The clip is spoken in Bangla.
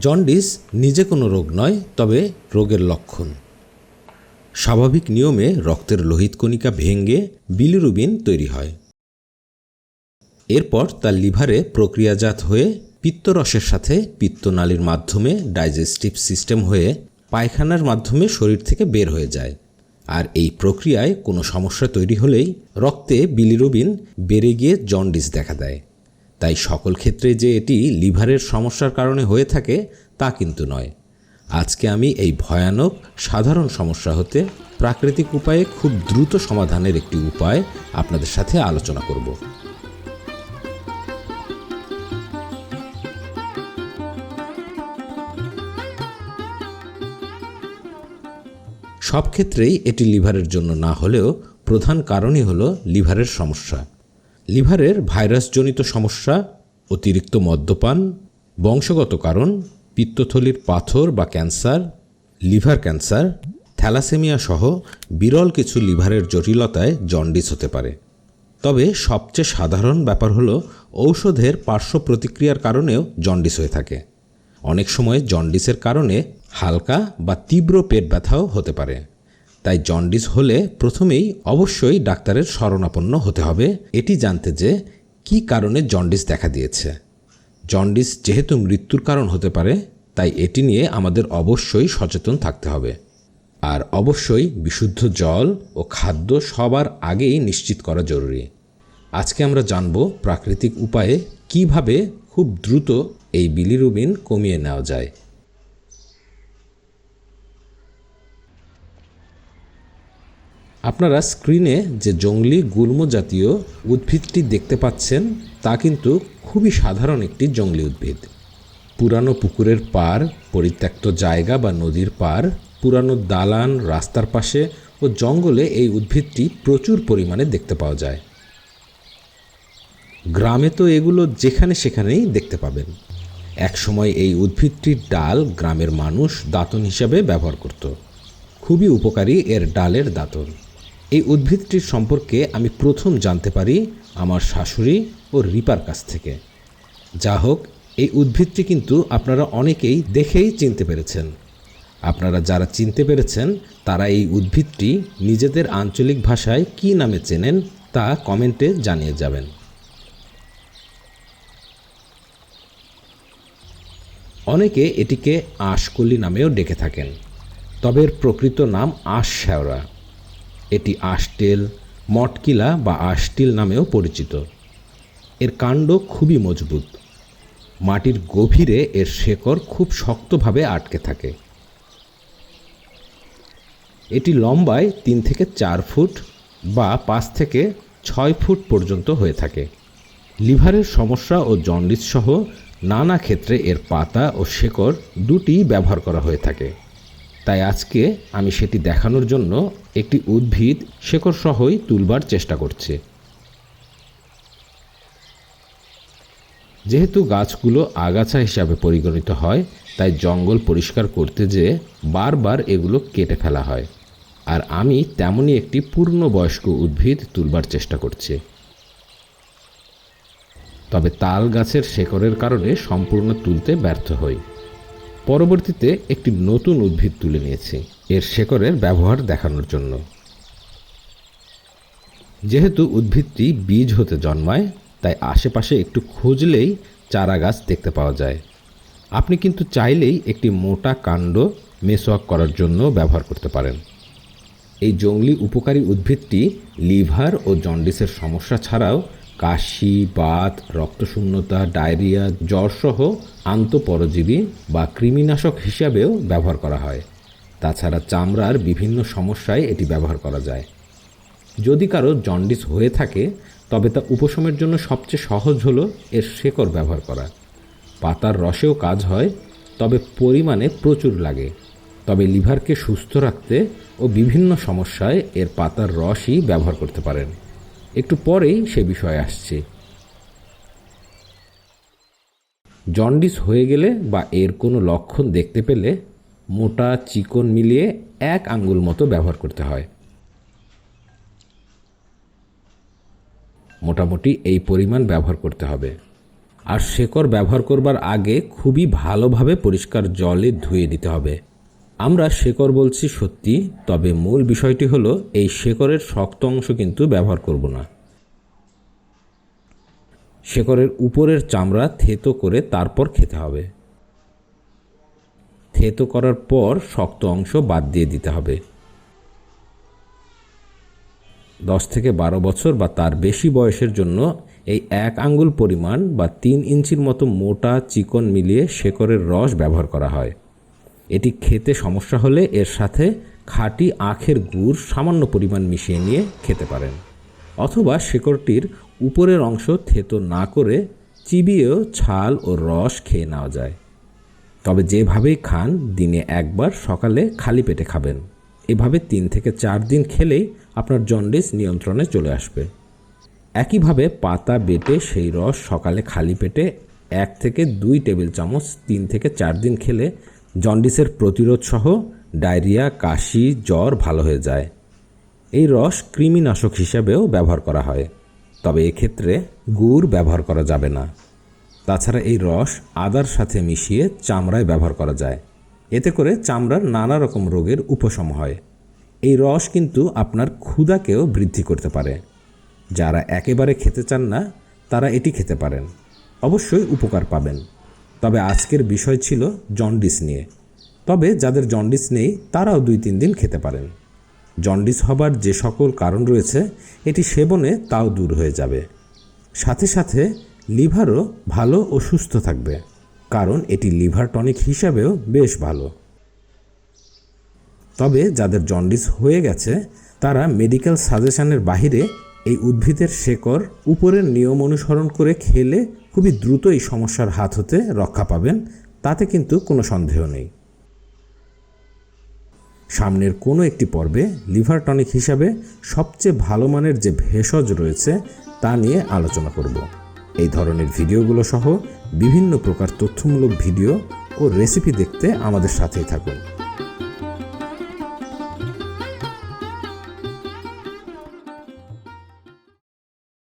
জন্ডিস নিজে কোনো রোগ নয়, তবে রোগের লক্ষণ। স্বাভাবিক নিয়মে রক্তের লোহিত কণিকা ভেঙে বিলিরুবিন তৈরি হয়। এরপর তার লিভারে প্রক্রিয়াজাত হয়ে পিত্তরসের সাথে পিত্তনালীর মাধ্যমে ডাইজেস্টিভ সিস্টেম হয়ে পায়খানার মাধ্যমে শরীর থেকে বের হয়ে যায়। আর এই প্রক্রিয়ায় কোনো সমস্যা তৈরি হলেই রক্তে বিলিরুবিন বেড়ে গিয়ে জন্ডিস দেখা দেয়। তাই সকল ক্ষেত্রে যে এটি লিভারের সমস্যার কারণে হয়ে থাকে, তা কিন্তু নয়। আজকে আমি এই ভয়ানক, সাধারণ সমস্যা হতে প্রাকৃতিক উপায়ে খুব দ্রুত সমাধানের একটি উপায় আপনাদের সাথে আলোচনা করব। সব ক্ষেত্রেই এটি লিভারের জন্য না হলেও প্রধান কারণই হলো লিভারের সমস্যা। লিভারের ভাইরাসজনিত সমস্যা, অতিরিক্ত মদ্যপান, বংশগত কারণ, পিত্তথলির পাথর বা ক্যান্সার, লিভার ক্যান্সার, থ্যালাসেমিয়া সহ বিরল কিছু লিভারের জটিলতায় জন্ডিস হতে পারে। তবে সবচেয়ে সাধারণ ব্যাপার হলো ঔষধের পার্শ্ব প্রতিক্রিয়ার কারণেও জন্ডিস হয়ে থাকে। অনেক সময় জন্ডিসের কারণে হালকা বা তীব্র পেট ব্যথাও হতে পারে। তাই জন্ডিস হলে প্রথমেই অবশ্যই ডাক্তারের শরণাপন্ন হতে হবে। এটি জানতে যে কি কারণে জন্ডিস দেখা দিয়েছে। জন্ডিস যেহেতু মৃত্যুর কারণ হতে পারে, তাই এটি নিয়ে আমাদের অবশ্যই সচেতন থাকতে হবে। আর অবশ্যই বিশুদ্ধ জল ও খাদ্য সবার আগেই নিশ্চিত করা জরুরি। আজকে আমরা জানব প্রাকৃতিক উপায়ে কীভাবে খুব দ্রুত এই বিলিরুবিন কমিয়ে নেওয়া যায়। আপনারা স্ক্রিনে যে জঙ্গলি গুল্ম জাতীয় উদ্ভিদটি দেখতে পাচ্ছেন, তা কিন্তু খুবই সাধারণ একটি জঙ্গলি উদ্ভিদ। পুরানো পুকুরের পার, পরিত্যক্ত জায়গা বা নদীর পার, পুরানো দালান, রাস্তার পাশে ও জঙ্গলে এই উদ্ভিদটি প্রচুর পরিমাণে দেখতে পাওয়া যায়। গ্রামে তো এগুলো যেখানে সেখানেই দেখতে পাবেন। একসময় এই উদ্ভিদটির ডাল গ্রামের মানুষ দাঁতন হিসাবে ব্যবহার করত। খুবই উপকারী এর ডালের দাঁতন। এই উদ্ভিদটির সম্পর্কে আমি প্রথম জানতে পারি আমার শাশুড়ি ও রিপার কাছ থেকে। যা হোক, এই উদ্ভিদটি কিন্তু আপনারা অনেকেই দেখেই চিনতে পেরেছেন। আপনারা যারা চিনতে পেরেছেন, তারা এই উদ্ভিদটি নিজেদের আঞ্চলিক ভাষায় কী নামে চেনেন, তা কমেন্টে জানিয়ে যাবেন। অনেকে এটিকে আঁশকলি নামেও ডেকে থাকেন, তবে এর প্রকৃত নাম আঁশ শ্যাওড়া। এটি আষ্টেল মটকিলা বা আষ্টিল নামেও পরিচিত। এর কাণ্ড খুবই মজবুত। মাটির গভীরে এর শেকড় খুব শক্তভাবে আটকে থাকে। এটি লম্বায় তিন থেকে চার ফুট বা পাঁচ থেকে ছয় ফুট পর্যন্ত হয়ে থাকে। লিভারের সমস্যা ও জন্ডিস সহ নানা ক্ষেত্রে এর পাতা ও শেকড় দুটি ব্যবহার করা হয়ে থাকে। তাই আজকে আমি সেটি দেখানোর জন্য একটি উদ্ভিদ শেকড় সহই তুলবার চেষ্টা করছি। যেহেতু গাছগুলো আগাছা হিসাবে পরিগণিত হয়, তাই জঙ্গল পরিষ্কার করতে যেয়ে বারবার এগুলো কেটে ফেলা হয়। আর আমি তেমনই একটি পূর্ণবয়স্ক উদ্ভিদ তুলবার চেষ্টা করছি। তবে তাল গাছের শেকড়ের কারণে সম্পূর্ণ তুলতে ব্যর্থ হই। পরবর্তীতে একটি নতুন উদ্ভিদ তুলে নিয়েছি। এর শেকড়ের ব্যবহার দেখানোর জন্য। যেহেতু উদ্ভিদটি বীজ হতে জন্মায়, তাই আশেপাশে একটু খুঁজলেই চারা গাছ দেখতে পাওয়া যায়। আপনি কিন্তু চাইলেই একটি মোটা কাণ্ড মেসওয়াক করার জন্য ব্যবহার করতে পারেন। এই জঙ্গলি উপকারী উদ্ভিদটি লিভার ও জন্ডিসের সমস্যা ছাড়াও কাশি, বাত, রক্তশূন্যতা, ডায়রিয়া, জ্বরসহ আন্তঃপরজীবী বা কৃমিনাশক হিসাবেও ব্যবহার করা হয়। তাছাড়া চামড়ার বিভিন্ন সমস্যায় এটি ব্যবহার করা যায়। যদি কারও জন্ডিস হয়ে থাকে, তবে তা উপশমের জন্য সবচেয়ে সহজ হলো এর শেকড় ব্যবহার করা। পাতার রসেও কাজ হয়, তবে পরিমাণে প্রচুর লাগে। তবে লিভারকে সুস্থ রাখতে ও বিভিন্ন সমস্যায় এর পাতার রসই ব্যবহার করতে পারেন। একটু পরেই সে বিষয়ে আসছে। জন্ডিস হয়ে গেলে বা এর কোনো লক্ষণ দেখতে পেলে মোটা চিকন মিলিয়ে এক আঙ্গুল মতো ব্যবহার করতে হয়। মোটামুটি এই পরিমাণ ব্যবহার করতে হবে। আর শেকড় ব্যবহার করবার আগে খুবই ভালোভাবে পরিষ্কার জলে ধুয়ে দিতে হবে। আমরা শেকড় বলছি সত্যি, তবে মূল বিষয়টি হলো এই শেকড়ের শক্ত অংশ কিন্তু ব্যবহার করব না। শেকরের উপরের চামড়া থেতো করে তারপর খেতে হবে। থেতো করার পর শক্ত অংশ বাদ দিয়ে দিতে হবে। দশ থেকে বারো বছর বা তার বেশি বয়সের জন্য এই এক আঙ্গুল পরিমাণ বা তিন ইঞ্চির মতো মোটা চিকন মিলিয়ে শেকরের রস ব্যবহার করা হয়। এটি খেতে সমস্যা হলে এর সাথে খাঁটি আখের গুড় সামান্য পরিমাণ মিশিয়ে নিয়ে খেতে পারেন। অথবা শেকড়টির উপরের অংশ থেতো না করে চিবিয়েও ছাল ও রস খেয়ে নেওয়া যায়। তবে যেভাবেই খান, দিনে একবার সকালে খালি পেটে খাবেন। এভাবে তিন থেকে চার দিন খেলেই আপনার জন্ডিস নিয়ন্ত্রণে চলে আসবে। একইভাবে পাতা বেটে সেই রস সকালে খালি পেটে এক থেকে দুই টেবিল চামচ তিন থেকে চার দিন খেলে জন্ডিসের প্রতিরোধ সহ ডায়রিয়া, কাশি, জ্বর ভালো হয়ে যায়। এই রস কৃমিনাশক হিসাবেও ব্যবহার করা হয়। তবে এক্ষেত্রে গুড় ব্যবহার করা যাবে না। তাছাড়া এই রস আদার সাথে মিশিয়ে চামড়ায় ব্যবহার করা যায়। এতে করে চামড়ার নানা রকম রোগের উপশম হয়। এই রস কিন্তু আপনার ক্ষুধাকেও বৃদ্ধি করতে পারে। যারা একেবারে খেতে চান না, তারা এটি খেতে পারেন। অবশ্যই উপকার পাবেন। তবে আজকের বিষয় ছিল জন্ডিস নিয়ে। তবে যাদের জন্ডিস নেই, তারাও দুই তিন দিন খেতে পারেন। জন্ডিস হবার যে সকল কারণ রয়েছে, এটি সেবনে তাও দূর হয়ে যাবে। সাথে সাথে লিভারও ভালো ও সুস্থ থাকবে, কারণ এটি লিভার টনিক হিসাবেও বেশ ভালো। তবে যাদের জন্ডিস হয়ে গেছে, তারা মেডিকেল সাজেশনের বাহিরে এই উদ্ভিদের শেকড় উপরের নিয়ম অনুসরণ করে খেলে খুবই দ্রুত এই সমস্যার হাত হতে রক্ষা পাবেন, তাতে কিন্তু কোনো সন্দেহ নেই। সামনের কোনো একটি পর্বে লিভার টনিক হিসাবে সবচেয়ে ভালো মানের যে ভেষজ রয়েছে তা নিয়ে আলোচনা করব। এই ধরনের ভিডিওগুলো সহ বিভিন্ন প্রকার তথ্যমূলক ভিডিও ও রেসিপি দেখতে আমাদের সাথেই থাকুন।